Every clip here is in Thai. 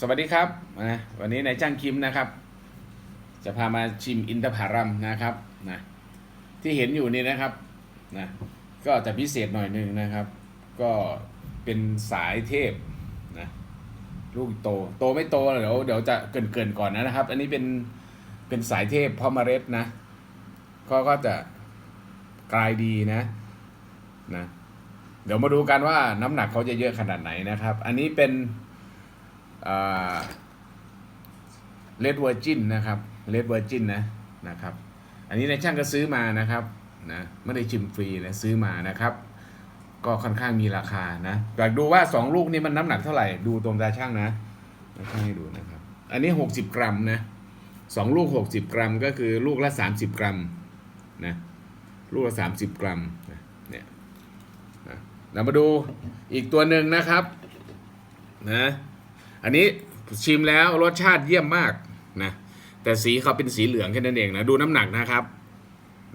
สวัสดีครับนะวันนี้นายจ้างคิมนะครับ จะพามาชิมอินทผลัมนะครับนะที่เห็นอยู่นี่นะครับนะก็จะพิเศษหน่อยหนึงนะครับ ก็เป็นสายเทพนะลูกโตโตไม่โตเดี๋ยวเดี๋ยวจะเกินเกินก่อนนะครับ อันนี้เป็นเป็นสายเทพเพราเมล็ดนะก็ก็จะกลายดีนะนะ เดี๋ยวมาดูกันว่าน้ำหนักเขาจะเยอะขนาดไหนนะครับ อันนี้เป็น เลดเวอร์จินนะครับเลดเวอร์จินนะนะครับ อันนี้ในช่างก็ซื้อมานะครับนะไม่ได้ชิมฟรีนะซื้อมานะครับ ก็ค่อนข้างมีราคานะอยากดูว่า 2 ลูกนี้มันน้ำหนักเท่าไหร่ดูตรงตาช่างนะช่างให้ดูนะครับ อันนี้ 60 กรัมนะสองลูก 60 กรัมก็คือลูกละ 30 กรัมนะลูกละ 30 กรัมนะเนี่ยนะเรามาดูอีกตัวหนึ่งนะครับนะ อันนี้ชิมแล้วรสชาติเยี่ยมมากนะแต่สีเขาเป็นสีเหลืองแค่นั้นเองนะดูน้ำหนักนะครับ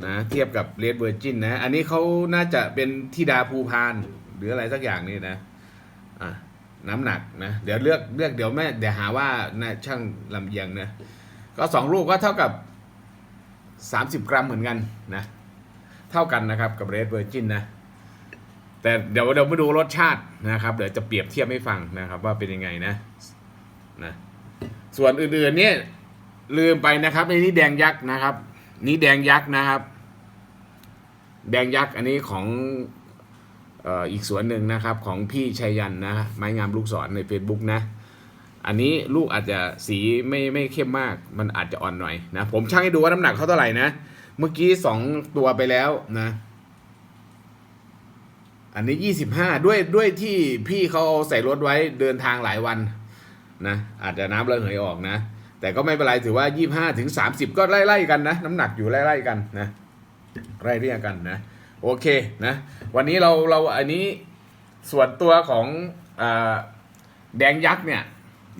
นะเทียบกับเรดเวอร์จินนะ อันนี้เขาน่าจะเป็นทิดาภูพานหรืออะไรสักอย่างนี่นะอะน้ำหนักนะ เดี๋ยวเลือกเลือกเดี๋ยวแม่เดี๋ยวหาว่านะช่างลำเอียงนะก็สองลูกก็เท่ากับ30กรัมเหมือนกันนะ เท่ากันนะครับกับเรดเวอร์จินนะ แต่เดี๋ยวเดี๋ยวมาดูรสชาตินะครับเดี๋ยวจะเปรียบเทียบให้ฟังนะครับ ว่าเป็นยังไงนะนะส่วนอื่นๆเนี่ยลืมไปนะครับในนี้แดงยักษ์นะครับ นี่แดงยักษ์นะครับ แดงยักษ์อันนี้ของอีกสวนหนึ่งนะครับของพี่ชัยยันนะไม้งามลูกศรใน Facebook นะ อันนี้ลูกอาจจะสีไม่ไม่เข้มมากมันอาจจะอ่อนหน่อยนะผมช่างให้ดูว่าน้ำหนักเขาเท่าไหร่นะ เมื่อกี้สองตัวไปแล้วนะ อันนี้ยี่สิบห้าด้วยด้วยที่พี่เขาใส่รถไว้เดินทางหลายวันนะอาจจะน้ำระเหยออกนะ แต่ก็ไม่เป็นไรถือว่ายี่ห้าถึงสามสิบก็ไล่ไล่ๆกันนะ น้ำหนักอยู่ไล่ไล่ๆกันนะไล่เรียกกันนะ โอเคนะ วันนี้เราเราอันนี้ส่วนตัวของอแดงยักษ์เนี่ย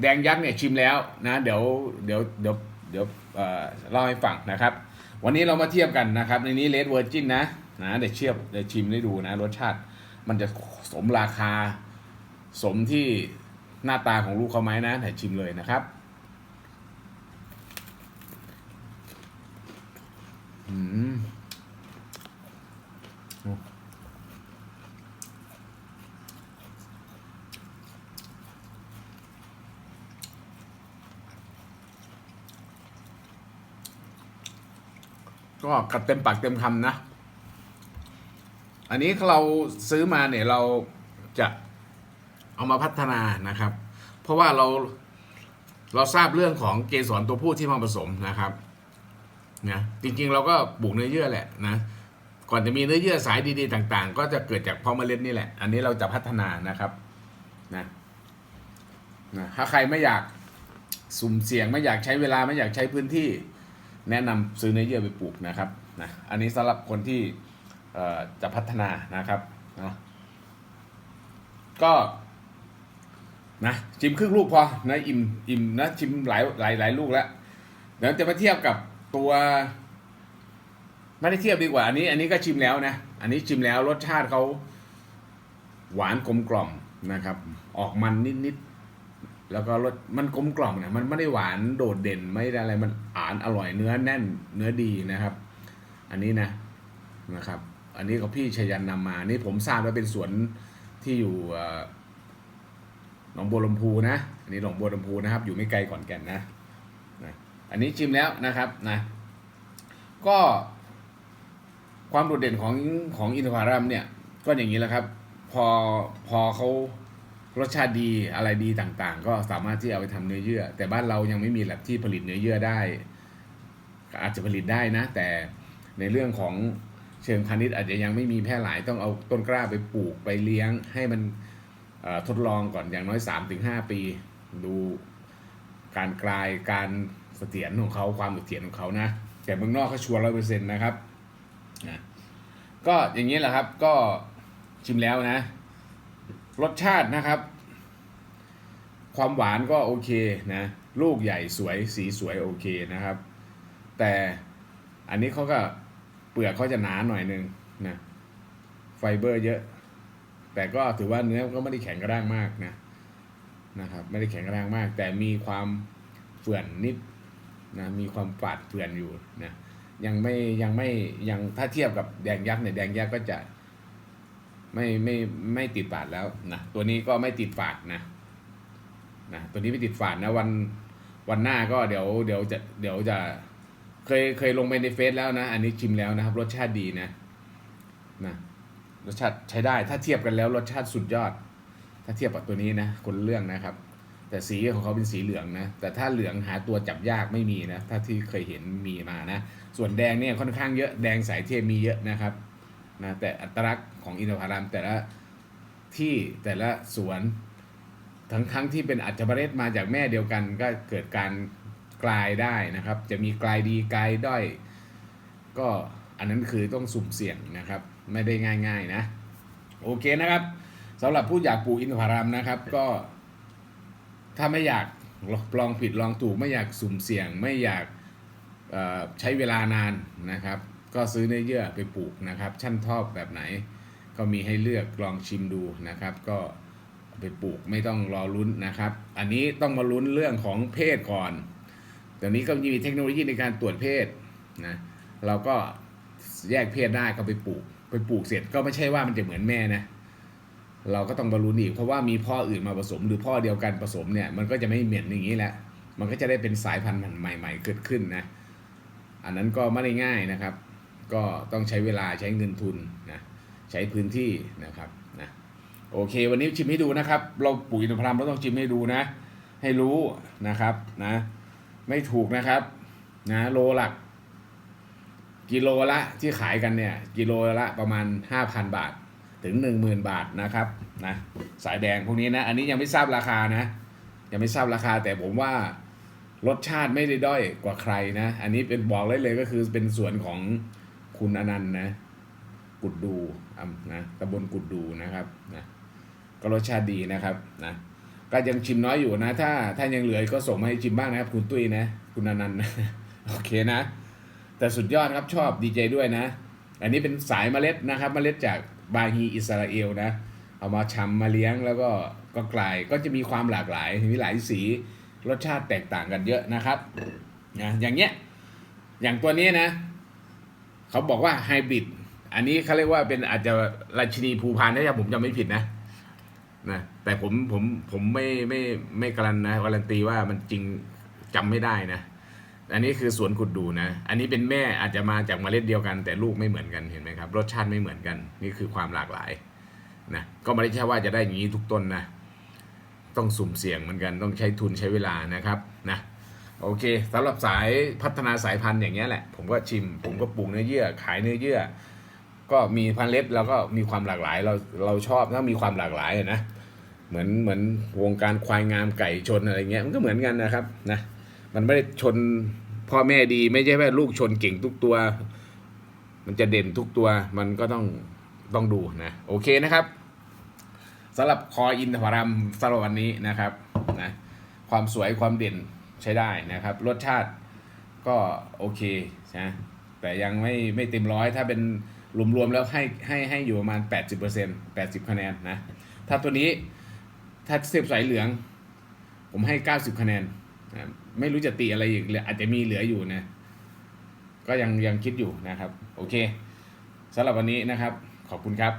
แดงยักษ์เนี่ยชิมแล้วนะเดี๋ยวเดี๋ยวเดี๋ยวเดี๋ยวเอ่อเล่าให้ฟังนะครับ วันนี้เรามาเทียบกันนะครับ ในนี้เลดเวอร์จินนะนะเดี๋ยวเทียบเดี๋ยวชิมให้ดูนะรสชาติ มันจะสมราคา สมที่หน้าตาของลูกเขาไหมนะไหนชิมเลยนะครับอืมก็กัดเต็มปากเต็มคำนะ อันนี้เราซื้อมาเนี่ยเราจะเอามาพัฒนานะครับ เพราะว่าเราเราทราบเรื่องของเกสรตัวผู้ที่มาผสมนะครับนะจริงๆเราก็ปลูกเนื้อเยื่อแหละนะก่อนจะมีเนื้อเยื่อสายดีๆต่าง ๆ ก็จะเกิดจากพาะเมล็ดนี่แหละ อันนี้เราจะพัฒนานะครับนะนะถ้าใครไม่อยากสุ่มเสี่ยงไม่อยากใช้เวลาไม่อยากใช้พื้นที่ แนะนำซื้อเนื้อเยื่อไปปลูกนะครับนะอันนี้สำหรับคนที่ จะพัฒนานะครับนะก็นะชิมครึ่งลูกพอนะอิ่มอิ่มนะชิมหลายหลายหลายลูกแล้วเดี๋ยวจะมาเทียบกับตัวไม่ได้เทียบดีกว่าอันนี้ อันนี้ก็ชิมแล้วนะ อันนี้ชิมแล้วรสชาติเขาหวานกลมกล่อมนะครับ ออกมันนิดนิดๆแล้วก็รสมันกลมกล่อมเนี่ยมันไม่ได้หวานโดดเด่นไม่ได้อะไรมันอ่านอร่อยเนื้อแน่นเนื้อดีนะครับ อันนี้นะนะครับ อันนี้ก็พี่ชยันนำมา นี่ผมทราบว่าเป็นสวนที่อยู่หนองบัวลำพูนะ อันนี้หนองบัวลำพูนะครับ อยู่ไม่ไกลก่อนแก่นนะนะ อันนี้ชิมแล้วนะครับนะ ก็ความโดดเด่นของของอินทผลัมเนี่ย ก็อย่างนี้แหละครับ พอพอเขารสชาติดีอะไรดีต่างๆ ก็สามารถที่เอาไปทำเนื้อเยื่อ แต่บ้านเรายังไม่มีแลบที่ผลิตเนื้อเยื่อได้ อาจจะผลิตได้นะ แต่ในเรื่องของ เชิงพาณิชย์อาจจะยังไม่มีแพร่หลายต้องเอาต้นกล้าไปปลูกไปเลี้ยง ให้มันทดลองก่อนอย่างน้อย 3-5 ปี ดูการกลายการเสถียรของเขาความเสถียรของเขานะแต่เมืองนอกเขาชัวร์ร้อยเปอร์เซ็นต์นะครับนะก็อย่างนี้แหละครับก็ชิมแล้วนะ รสชาตินะครับ ความหวานก็โอเคนะ ลูกใหญ่สวยสีสวยโอเคนะครับ แต่อันนี้เขาก็ เปลือกเขาจะหนาหน่อยนึงนะไฟเบอร์เยอะ แต่ก็ถือว่าเนื้อก็ไม่ได้แข็งกระด้างมากนะนะครับ ไม่ได้แข็งแระด้างมาก แต่มีความเฟื่อนนิดนะมีความฝาดเฟื่อนอยู่นะยังไม่ยังไม่ยังถ้าเทียบกับแดงยักษ์เนี่ยแดงยักษ์ก็จะไม่ไม่ไม่ติดฝาดแล้วนะตัวนี้ก็ไม่ติดฝาดนะนะตัวนี้ไม่ติดฝาดนะวันวันหน้าก็เดี๋ยวเดี๋ยวจะเดี๋ยวจะ เคยเคยลงไปในเฟซแล้วนะ อันนี้ชิมแล้วนะครับ รสชาติดีนะนะรสชาติใช้ได้ ถ้าเทียบกันแล้วรสชาติสุดยอด ถ้าเทียบกับตัวนี้นะคนเรื่องนะครับ แต่สีของเขาเป็นสีเหลืองนะ แต่ถ้าเหลืองหาตัวจับยากไม่มีนะ ถ้าที่เคยเห็นมีมานะ ส่วนแดงเนี่ยค่อนข้างเยอะแดงสายเทมีเยอะนะครับนะแต่อัตลักษณ์ของอินทผลัมแต่ละที่แต่ละสวนทั้งทั้งที่เป็นอัจฉริยมาจากแม่เดียวกันก็เกิดการ กลายได้นะครับ จะมีกลายดีกลายด้อย ก็อันนั้นคือต้องสุ่มเสี่ยงนะครับ ไม่ได้ง่ายๆนะ โอเคนะครับสำหรับผู้อยากปลูกอินทผลัมนะครับ ก็ถ้าไม่อยากลองผิดลองถูกไม่อยากสุ่มเสี่ยง ไม่อยากใช้เวลานานนะครับ ก็ซื้อเนื้อเยื่อไปปลูกนะครับ ชั้นทอบแบบไหน ก็มีให้เลือกลองชิมดูนะครับ ก็ไปปลูกไม่ต้องรอลุ้นนะครับ อันนี้ต้องมาลุ้นเรื่องของเพศก่อน เดี๋ยวนี้ก็มีเทคโนโลยีในการตรวจเพศนะเราก็แยกเพศได้ก็ไปปลูก ไปปลูกเสร็จก็ไม่ใช่ว่ามันจะเหมือนแม่นะเราก็ต้องบรรลุนอีกเพราะว่ามีพ่ออื่นมาผสม หรือพ่อเดียวกันผสมเนี่ยมันก็จะไม่เหม็นอย่างนี้แหละมันก็จะได้เป็นสายพันธุ์ใหม่ ๆ เกิดขึ้นนะอันนั้นก็ไม่ได้ง่ายนะครับ ก็ต้องใช้เวลาใช้เงินทุนนะใช้พื้นที่นะครับนะโอเค วันนี้ชิมให้ดูนะครับ เราปุ๋ยอินทผลัมเราต้องชิมให้ดูนะ ให้รู้นะครับนะ ไม่ถูกนะครับนะโลหลัก กิโลละที่ขายกันเนี่ย กิโลละประมาณ 5,000 บาทถึง 10,000 บาทนะครับนะสายแดงพวกนี้นะ อันนี้ยังไม่ทราบราคานะ ยังไม่ทราบราคาแต่ผมว่ารสชาติไม่ได้ด้อยกว่าใครนะ อันนี้เป็นบอกเลยเลยก็คือเป็นส่วนของคุณอนันต์นะ กุดดูนะตำบลกุดดูนะครับนะก็รสชาติดีนะครับนะ ก็ยังชิมน้อยอยู่นะ ถ้าถ้ายังเหลือก็ส่งมาให้ชิมบ้างนะครับ คุณตุ้ยนะ คุณนันนะโอเคนะ แต่สุดยอดครับชอบดีใจด้วยนะ อันนี้เป็นสายเมล็ดนะครับ เมล็ดจากบาฮีอิสราเอลนะ เอามาชำมาเลี้ยงแล้วก็ก็กลายก็จะมีความหลากหลายมีหลายสีรสชาติแตกต่างกันเยอะนะครับนะอย่างเงี้ยอย่างตัวนี้นะ เขาบอกว่าไฮบริดอันนี้เขาเรียกว่าเป็นอาจจะราชินีภูพานถ้าผมจำไม่ผิดนะ นะแต่ผมผมผมไม่ไม่ไม่การันนะการันตีว่ามันจริงจำไม่ได้นะ อันนี้คือสวนขุดดูนะ อันนี้เป็นแม่อาจจะมาจากเมล็ดเดียวกัน แต่ลูกไม่เหมือนกันเห็นไหมครับ รสชาติไม่เหมือนกัน นี่คือความหลากหลายนะก็ไม่ได้ใช่ว่าจะได้อย่างนี้ทุกต้นนะต้องสุ่มเสี่ยงเหมือนกันต้องใช้ทุนใช้เวลานะครับนะโอเคสำหรับสายพัฒนาสายพันธุ์อย่างเงี้ยแหละ ผมก็ชิม ผมก็ปลูกเนื้อเยื่อ ขายเนื้อเยื่อ ก็มีพันเล็บแล้วก็มีความหลากหลายเราเราชอบถ้ามีความหลากหลายนะเหมือนเหมือนวงการควายงามไก่ชนอะไรเงี้ยมันก็เหมือนกันนะครับนะมันไม่ได้ชนพ่อแม่ดีไม่ใช่ว่าลูกชนเก่งทุกตัว มันจะเด่นทุกตัวมันก็ต้องต้องดูนะโอเคนะครับสำหรับคออินทผลัมสำหรับวันนี้นะครับนะความสวยความเด่นใช้ได้นะครับ รสชาติก็โอเคนะแต่ยังไม่ไม่เต็มร้อยถ้าเป็น รวมๆแล้วให้ให้ให้อยู่ประมาณ 80% 80 คะแนนนะ ถ้าตัวนี้ถ้าเสียบสายเหลือง ผมให้ 90 คะแนนนะไม่รู้จะตีอะไรอีกเลืออาจจะมีเหลืออยู่นะ ก็ยังยังคิดอยู่นะครับ โอเคสำหรับวันนี้นะครับ ขอบคุณครับ